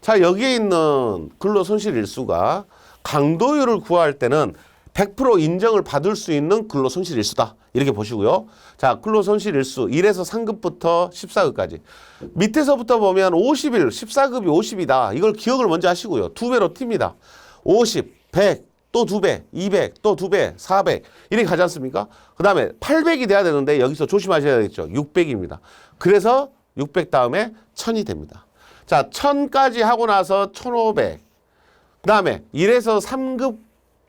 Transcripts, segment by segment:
자, 여기에 있는 근로 손실 일수가 강도율을 구할 때는 100% 인정을 받을 수 있는 근로 손실 일수다. 이렇게 보시고요. 자, 근로 손실 일수 1에서 3급부터 14급까지. 밑에서부터 보면 50일, 14급이 50이다. 이걸 기억을 먼저 하시고요. 두 배로 튑니다. 50, 100, 또 두 배, 200, 또 두 배, 400 이렇게 가지 않습니까? 그 다음에 800이 돼야 되는데 여기서 조심하셔야겠죠. 600입니다. 그래서 600 다음에 1000이 됩니다. 자, 1000까지 하고 나서 1500. 그 다음에 1에서 3급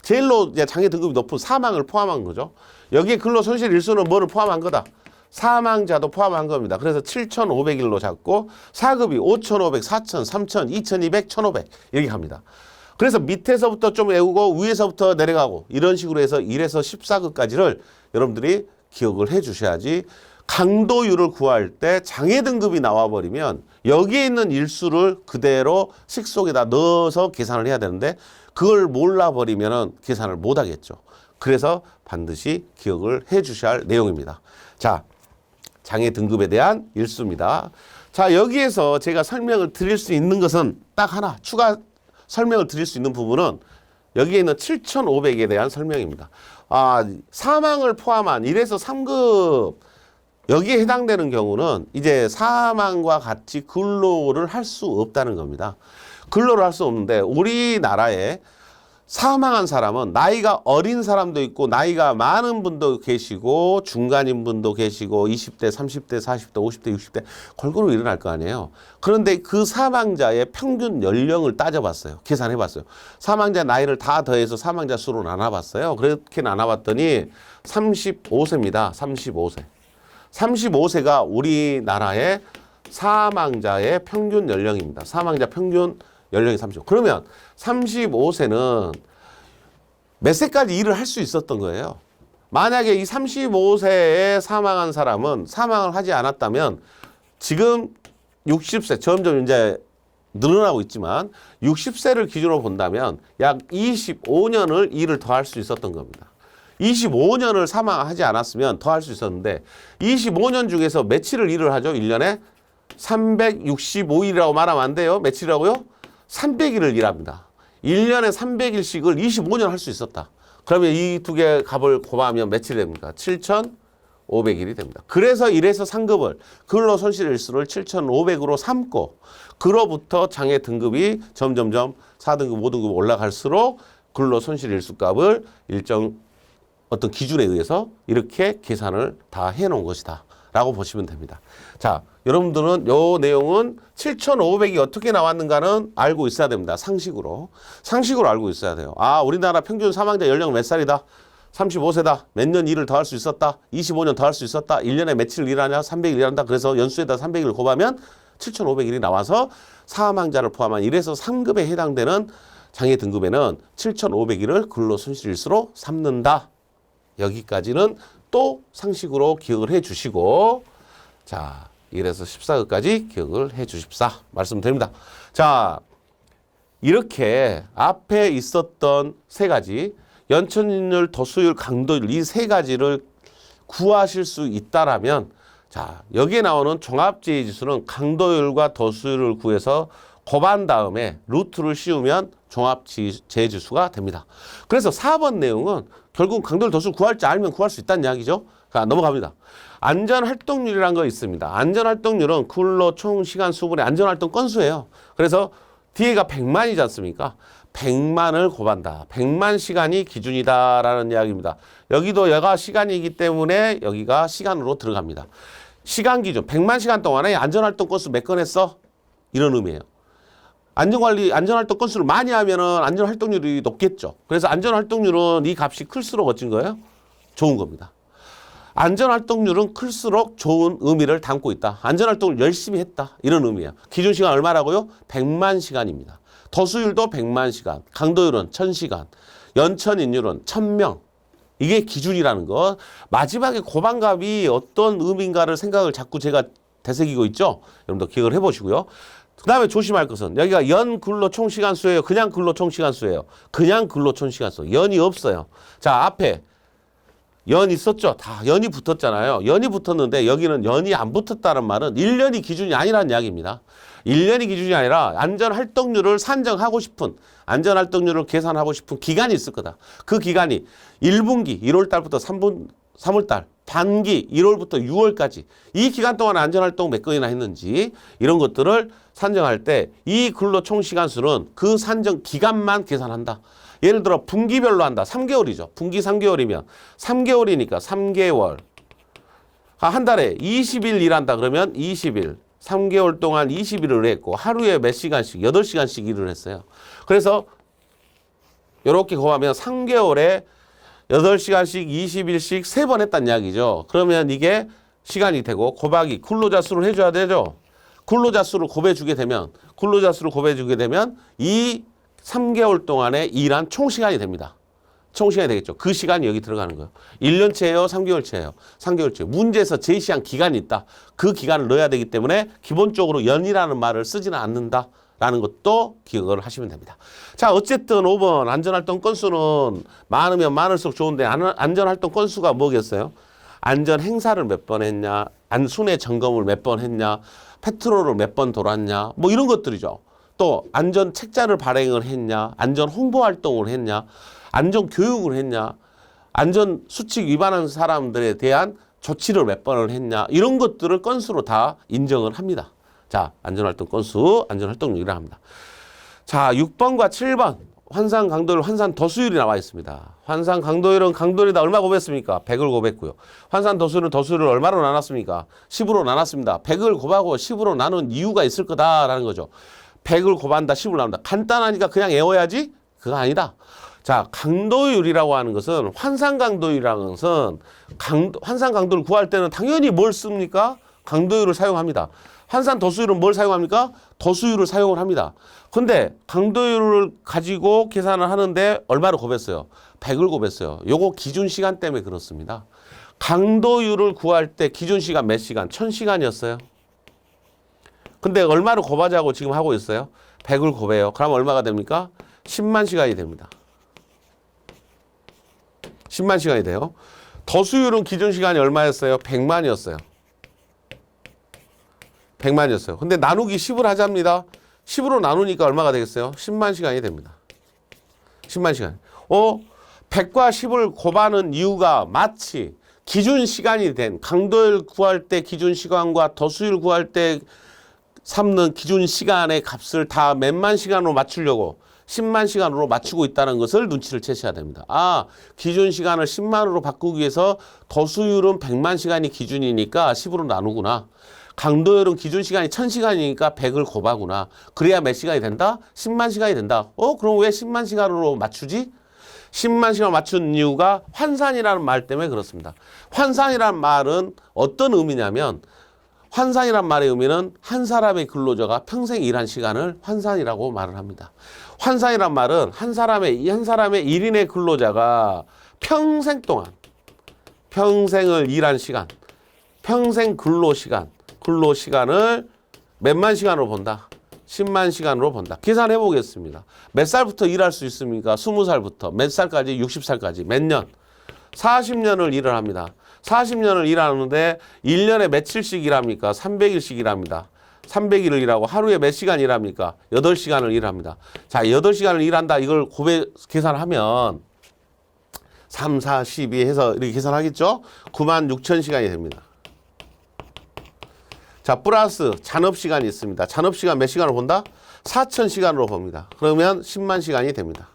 제일로 장애 등급이 높은 사망을 포함한 거죠. 여기에 근로 손실 일수는 뭐를 포함한 거다? 사망자도 포함한 겁니다. 그래서 7,500일로 잡고 4급이 5,500, 4,000, 3,000, 2,200, 1,500 이렇게 갑니다. 그래서 밑에서부터 좀 외우고 위에서부터 내려가고 이런 식으로 해서 1에서 14급까지를 여러분들이 기억을 해 주셔야지 강도율을 구할 때 장애 등급이 나와 버리면 여기에 있는 일수를 그대로 식 속에다 넣어서 계산을 해야 되는데 그걸 몰라 버리면은 계산을 못 하겠죠. 그래서 반드시 기억을 해 주셔야 할 내용입니다. 자, 장애 등급에 대한 일수입니다. 자, 여기에서 제가 설명을 드릴 수 있는 것은 딱 하나 추가 설명을 드릴 수 있는 부분은 여기에 있는 7,500에 대한 설명입니다. 아, 사망을 포함한 1에서 3급 여기에 해당되는 경우는 이제 사망과 같이 근로를 할 수 없다는 겁니다. 근로를 할 수 없는데 우리나라에 사망한 사람은 나이가 어린 사람도 있고 나이가 많은 분도 계시고 중간인 분도 계시고 20대, 30대, 40대, 50대, 60대 골고루 일어날 거 아니에요. 그런데 그 사망자의 평균 연령을 따져봤어요. 계산해 봤어요. 사망자 나이를 다 더해서 사망자 수로 나눠봤어요. 그렇게 나눠봤더니 35세입니다. 35세. 35세가 우리나라의 사망자의 평균 연령입니다. 사망자 평균 연령이 35. 그러면 35세는 몇 세까지 일을 할 수 있었던 거예요. 만약에 이 35세에 사망한 사람은 사망을 하지 않았다면 지금 60세 점점 이제 늘어나고 있지만 60세를 기준으로 본다면 약 25년을 일을 더 할 수 있었던 겁니다. 25년을 사망하지 않았으면 더 할 수 있었는데 25년 중에서 며칠을 일을 하죠? 1년에 365일이라고 말하면 안 돼요. 며칠이라고요? 300일을 일합니다. 1년에 300일씩을 25년 할 수 있었다. 그러면 이 두 개 값을 곱하면 며칠 됩니까? 7,500일이 됩니다. 그래서 1에서 3급을 근로 손실 일수를 7,500으로 삼고 그로부터 장애 등급이 점점점 4등급, 5등급 올라갈수록 근로 손실 일수 값을 일정 어떤 기준에 의해서 이렇게 계산을 다 해놓은 것이다. 라고 보시면 됩니다. 자, 여러분들은 요 내용은 7,500이 어떻게 나왔는가는 알고 있어야 됩니다. 상식으로. 상식으로 알고 있어야 돼요. 아, 우리나라 평균 사망자 연령 몇 살이다? 35세다. 몇 년 일을 더 할 수 있었다. 25년 더 할 수 있었다. 1년에 며칠 일하냐? 300일 일한다. 그래서 연수에다 300일을 곱하면 7,500일이 나와서 사망자를 포함한 1에서 3급에 해당되는 장애 등급에는 7,500일을 근로 손실일수로 삼는다. 여기까지는 또 상식으로 기억을 해 주시고 자 1에서 14급까지 기억을 해 주십사 말씀드립니다. 자 이렇게 앞에 있었던 세 가지 연천율, 도수율, 강도율 이 세 가지를 구하실 수 있다라면 자 여기에 나오는 종합제의 지수는 강도율과 도수율을 구해서 곱한 다음에 루트를 씌우면 종합제의 지수가 됩니다. 그래서 4번 내용은 결국 강도율 도수를 구할 줄 알면 구할 수 있다는 이야기죠. 자, 넘어갑니다. 안전활동률이라는 거 있습니다. 안전활동률은 근로 총 시간 수분의 안전활동 건수예요. 그래서 뒤에가 100만이지 않습니까? 100만을 곱한다. 100만 시간이 기준이다라는 이야기입니다. 여기도 여가 시간이기 때문에 여기가 시간으로 들어갑니다. 시간 기준 100만 시간 동안에 안전활동 건수 몇 건 했어? 이런 의미예요. 안전관리, 안전활동 건수를 많이 하면은 안전활동률이 높겠죠. 그래서 안전활동률은 이 값이 클수록 어찐 거예요? 좋은 겁니다. 안전활동률은 클수록 좋은 의미를 담고 있다. 안전활동을 열심히 했다. 이런 의미예요. 기준 시간 얼마라고요? 100만 시간입니다. 도수율도 100만 시간, 강도율은 1000시간, 연천인율은 1000명. 이게 기준이라는 거. 마지막에 고반값이 어떤 의미인가를 생각을 자꾸 제가 되새기고 있죠. 여러분도 기억을 해보시고요. 그 다음에 조심할 것은 여기가 연 근로 총 시간 수예요. 그냥 근로 총 시간 수예요. 그냥 근로 총 시간 수. 연이 없어요. 자 앞에 연 있었죠. 다 연이 붙었잖아요. 연이 붙었는데 여기는 연이 안 붙었다는 말은 1년이 기준이 아니라는 이야기입니다. 1년이 기준이 아니라 안전 활동률을 산정하고 싶은 안전 활동률을 계산하고 싶은 기간이 있을 거다. 그 기간이 1분기 1월 달부터 3분 3월 달 반기 1월부터 6월까지 이 기간 동안 안전 활동 몇 건이나 했는지 이런 것들을 산정할 때 이 근로 총 시간 수는 그 산정 기간만 계산한다. 예를 들어 분기별로 한다. 3개월이죠. 분기 3개월이면 3개월이니까 3개월. 아, 한 달에 20일 일한다 그러면 20일. 3개월 동안 20일을 했고 하루에 몇 시간씩 8시간씩 일을 했어요. 그래서 이렇게 곱하면 3개월에 8시간씩 20일씩 세 번 했단 이야기죠. 그러면 이게 시간이 되고 곱하기 근로자 수를 해줘야 되죠. 근로자 수를 곱해주게 되면 근로자 수를 곱해주게 되면 이 3개월 동안에 일한 총 시간이 됩니다. 총 시간이 되겠죠. 그 시간이 여기 들어가는 거예요. 1년치예요, 3개월치예요. 3개월치. 문제에서 제시한 기간이 있다. 그 기간을 넣어야 되기 때문에 기본적으로 연이라는 말을 쓰지는 않는다. 라는 것도 기억을 하시면 됩니다. 자, 어쨌든 5번 안전활동 건수는 많으면 많을수록 좋은데 안- 안전활동 건수가 뭐겠어요? 안전 행사를 몇 번 했냐, 안 순회 점검을 몇 번 했냐, 페트롤을 몇 번 돌았냐, 뭐 이런 것들이죠. 또 안전 책자를 발행을 했냐, 안전 홍보 활동을 했냐, 안전 교육을 했냐, 안전 수칙 위반한 사람들에 대한 조치를 몇 번을 했냐, 이런 것들을 건수로 다 인정을 합니다. 자, 안전활동 건수, 안전활동률이라 합니다. 자, 6번과 7번 환산 강도율, 환산 도수율이 나와 있습니다. 환산 강도율은 강도율에다 얼마 곱했습니까? 100을 곱했고요. 환산 도수율은 도수율을 얼마로 나눴습니까? 10으로 나눴습니다. 100을 곱하고 10으로 나눈 이유가 있을 거다라는 거죠. 100을 곱한다, 10을 나눈다. 간단하니까 그냥 외워야지? 그거 아니다. 자, 강도율이라고 하는 것은 환산 강도율이라는 것은 강, 환산 강도를 구할 때는 당연히 뭘 씁니까? 강도율을 사용합니다. 환산 도수율은 뭘 사용합니까? 도수율을 사용을 합니다. 근데 강도율을 가지고 계산을 하는데 얼마를 곱했어요? 100을 곱했어요. 요거 기준 시간 때문에 그렇습니다. 강도율을 구할 때 기준 시간 몇 시간? 1000시간이었어요. 근데 얼마를 곱하자고 지금 하고 있어요? 100을 곱해요. 그럼 얼마가 됩니까? 10만 시간이 됩니다. 10만 시간이 돼요. 더수율은 기준 시간이 얼마였어요? 100만이었어요. 100만이었어요. 근데 나누기 10을 하자입니다. 10으로 나누니까 얼마가 되겠어요? 10만 시간이 됩니다. 10만 시간. 어? 100과 10을 곱하는 이유가 마치 기준 시간이 된 강도율 구할 때 기준 시간과 더수율 구할 때 삼는 기준 시간의 값을 다 몇만 시간으로 맞추려고 10만 시간으로 맞추고 있다는 것을 눈치를 채셔야 됩니다. 아, 기준 시간을 10만으로 바꾸기 위해서 더수율은 100만 시간이 기준이니까 10으로 나누구나. 강도율은 기준 시간이 1000시간이니까 100을 곱하구나. 그래야 몇 시간이 된다? 10만 시간이 된다. 어, 그럼 왜 10만 시간으로 맞추지? 10만 시간 맞춘 이유가 환산이라는 말 때문에 그렇습니다. 환산이라는 말은 어떤 의미냐면 환산이란 말의 의미는 한 사람의 근로자가 평생 일한 시간을 환산이라고 말을 합니다. 환산이란 말은 한 사람의 한 사람의 일인의 근로자가 평생 동안 평생을 일한 시간, 평생 근로 시간, 근로 시간을 몇만 시간으로 본다. 10만 시간으로 본다. 계산해 보겠습니다. 몇 살부터 일할 수 있습니까? 20살부터 몇 살까지? 60살까지 몇 년? 40년을 일을 합니다. 40년을 일하는데 1년에 며칠씩 일합니까? 300일씩 일합니다. 300일을 일하고 하루에 몇 시간 일합니까? 8시간을 일합니다. 자, 8시간을 일한다. 이걸 고배 계산하면 3, 4, 12 해서 이렇게 계산하겠죠? 9만 6천 시간이 됩니다. 자, 플러스 잔업 시간이 있습니다. 잔업 시간 몇 시간을 본다? 4천 시간으로 봅니다. 그러면 10만 시간이 됩니다.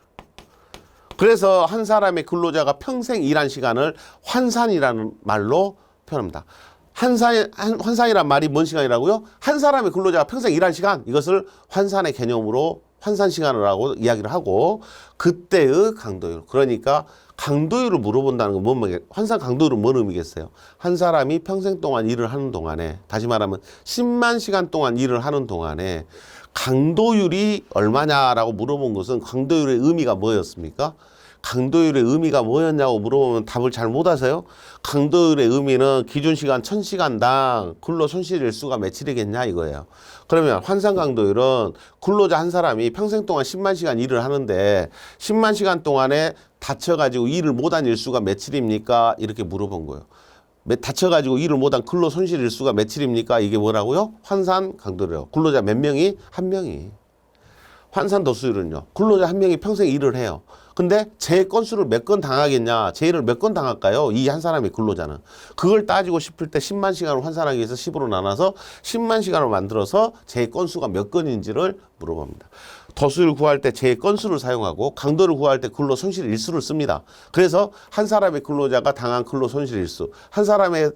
그래서 한 사람의 근로자가 평생 일한 시간을 환산이라는 말로 표현합니다. 한산, 한, 환산이란 말이 뭔 시간이라고요? 한 사람의 근로자가 평생 일한 시간, 이것을 환산의 개념으로 환산 시간을 하고 이야기를 하고, 그때의 강도율. 그러니까 강도율을 물어본다는 건 뭔, 말이겠- 환산 강도율은 뭔 의미겠어요? 한 사람이 평생 동안 일을 하는 동안에, 다시 말하면 10만 시간 동안 일을 하는 동안에 강도율이 얼마냐라고 물어본 것은 강도율의 의미가 뭐였습니까? 강도율의 의미가 뭐였냐고 물어보면 답을 잘 못 하세요. 강도율의 의미는 기준 시간 1000시간당 근로 손실 일수가 며칠이겠냐 이거예요. 그러면 환산 강도율은 근로자 한 사람이 평생 동안 10만 시간 일을 하는데 10만 시간 동안에 다쳐가지고 일을 못한 일수가 며칠입니까? 이렇게 물어본 거예요. 매- 다쳐가지고 일을 못한 근로 손실 일수가 며칠입니까? 이게 뭐라고요? 환산 강도래요. 근로자 몇 명이? 한 명이. 환산 도수율은요. 근로자 한 명이 평생 일을 해요. 근데 재 건수를 몇 건 당하겠냐? 재해를 몇건 당할까요? 이 한 사람의 근로자는. 그걸 따지고 싶을 때 10만 시간을 환산하기 위해서 10으로 나눠서 10만 시간을 만들어서 재해 건수가 몇 건인지를 물어봅니다. 도수를 구할 때 재해 건수를 사용하고 강도를 구할 때 근로 손실 일수를 씁니다. 그래서 한 사람의 근로자가 당한 근로 손실 일수, 한 사람의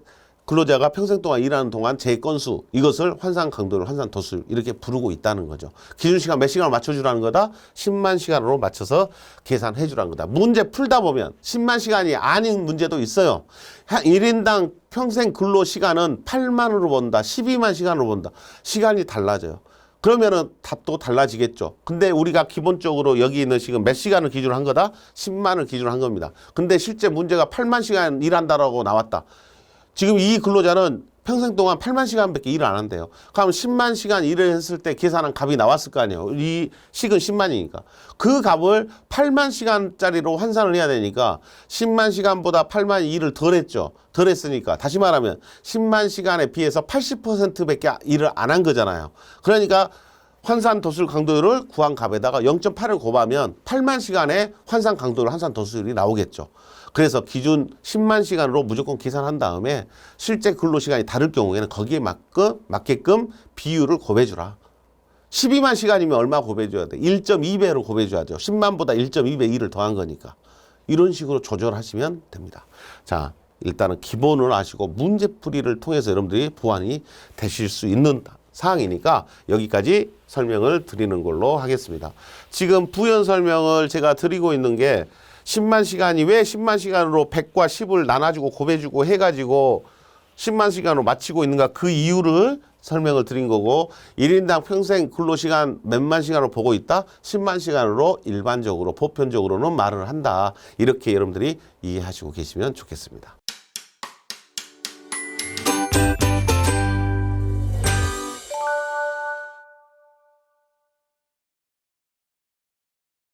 근로자가 평생 동안 일하는 동안 재 건수 이것을 환산 강도를 환산 도수 이렇게 부르고 있다는 거죠. 기준 시간 몇 시간을 맞춰주라는 거다. 10만 시간으로 맞춰서 계산해 주라는 거다. 문제 풀다 보면 10만 시간이 아닌 문제도 있어요. 한 1인당 평생 근로 시간은 8만으로 본다. 12만 시간으로 본다. 시간이 달라져요. 그러면은 답도 달라지겠죠. 근데 우리가 기본적으로 여기 있는 지금 몇 시간을 기준으로 한 거다? 10만을 기준으로 한 겁니다. 근데 실제 문제가 8만 시간 일한다라고 나왔다. 지금 이 근로자는 평생 동안 8만 시간밖에 일을 안 한대요. 그럼 10만 시간 일을 했을 때 계산한 값이 나왔을 거 아니에요. 이 식은 10만이니까. 그 값을 8만 시간짜리로 환산을 해야 되니까 10만 시간보다 8만 일을 덜 했죠. 덜 했으니까. 다시 말하면 10만 시간에 비해서 80%밖에 일을 안 한 거잖아요. 그러니까 환산 도수율 강도율을 구한 값에다가 0.8을 곱하면 8만 시간의 환산 강도율 환산 도수율이 나오겠죠. 그래서 기준 10만 시간으로 무조건 계산한 다음에 실제 근로 시간이 다를 경우에는 거기에 맞게, 맞게끔 비율을 곱해주라. 12만 시간이면 얼마 곱해줘야 돼? 1.2배로 곱해줘야죠. 10만보다 1.2배 일을 더한 거니까. 이런 식으로 조절하시면 됩니다. 자, 일단은 기본을 아시고 문제풀이를 통해서 여러분들이 보완이 되실 수 있는 사항이니까 여기까지 설명을 드리는 걸로 하겠습니다. 지금 부연 설명을 제가 드리고 있는 게 10만 시간이 왜 10만 시간으로 100과 10을 나눠주고 곱해주고 해가지고 10만 시간으로 마치고 있는가 그 이유를 설명을 드린 거고 1인당 평생 근로시간 몇만 시간으로 보고 있다? 10만 시간으로 일반적으로 보편적으로는 말을 한다. 이렇게 여러분들이 이해하시고 계시면 좋겠습니다.